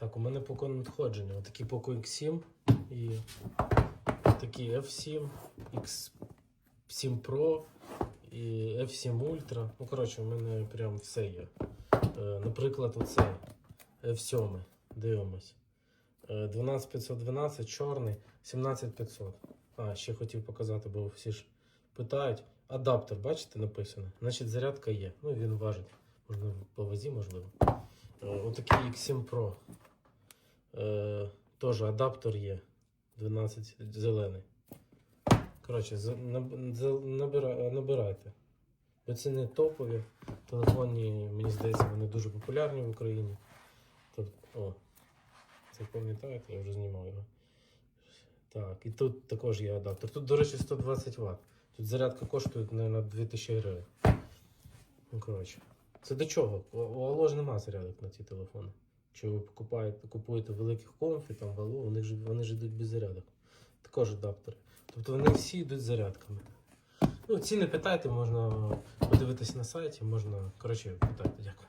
Так, у мене поки надходження. Отакий Poco X7 і такий F7, X7 Pro і F7 Ultra. Ну, коротше, у мене прям все є. Е, наприклад, оцей F7. Дивимось. Е, 12512 чорний, 17500. А, ще хотів показати, бо всі ж питають. Адаптер, бачите, написано. Значить, зарядка є. Ну, він важить. Можна по вазі, можливо. Е, Отакий X7 Pro. Е, Теж адаптер є. 12 зелений. Коротше, набирайте. Бо це не топові телефоні, мені здається, вони дуже популярні в Україні. Тобто, о, це пам'ятаєте, я вже знімав його. Так, і тут також є адаптер. Тут, до речі, 120 Вт. Тут зарядка коштує, мабуть, 2000 гривень. Ну, коротше. Це до чого? У у Алло ж нема зарядок на ці телефони. Якщо ви купуєте, купуєте великих комфі, там валу, вони ж, вони ж йдуть без зарядок. Також адаптери. Тобто вони всі йдуть зарядками. Ну, ціни питайте, можна подивитися на сайті, можна. Коротше, питайте, дякую.